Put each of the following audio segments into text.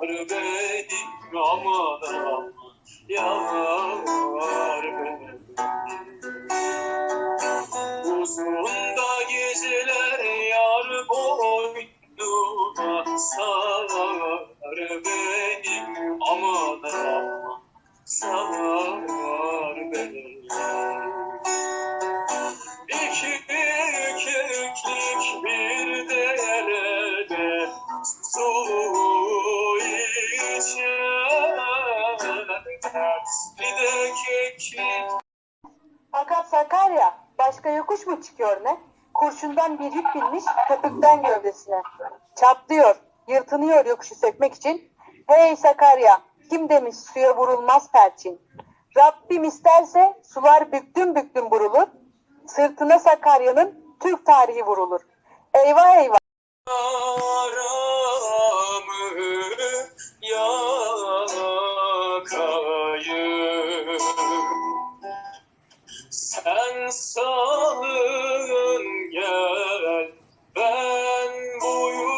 Yar beni aman Yar beni Uzun da geceler yar boynuna Sar beni. Aman aman Sar beni. İki keklik bir Fakat Sakarya başka yokuş mu çıkıyor ne? Kurşundan bir yük binmiş köpükten gövdesine. Çatlıyor, yırtınıyor yokuşu sökmek için. Hey Sakarya, kim demiş suya vurulmaz perçin? Rabbim isterse sular büktüm büktüm vurulur. Sırtına Sakarya'nın Türk tarihi vurulur. Eyvah eyvah. Sen salın gel. Ben boyu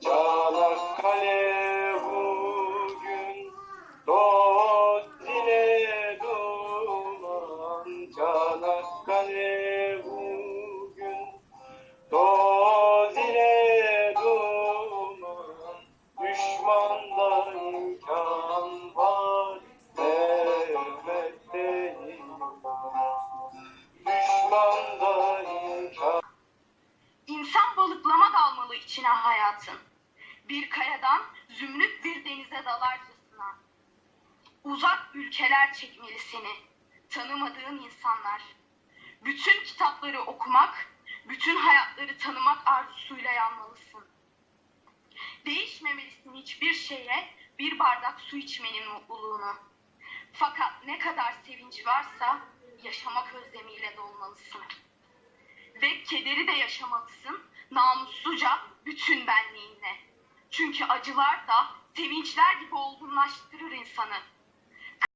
Çanakkale içine hayatın. Bir kayadan zümrüt bir denize dalarcasına. Uzak ülkeler çekmeli seni. Tanımadığın insanlar. Bütün kitapları okumak, bütün hayatları tanımak arzusuyla yanmalısın. Değişmemelisin hiçbir şeye bir bardak su içmenin mutluluğunu. Fakat ne kadar sevinç varsa yaşamak özlemiyle dolmalısın ve kederi de yaşamalısın namussuzca bütün benliğinle. Çünkü acılar da sevinçler gibi olgunlaştırır insanı.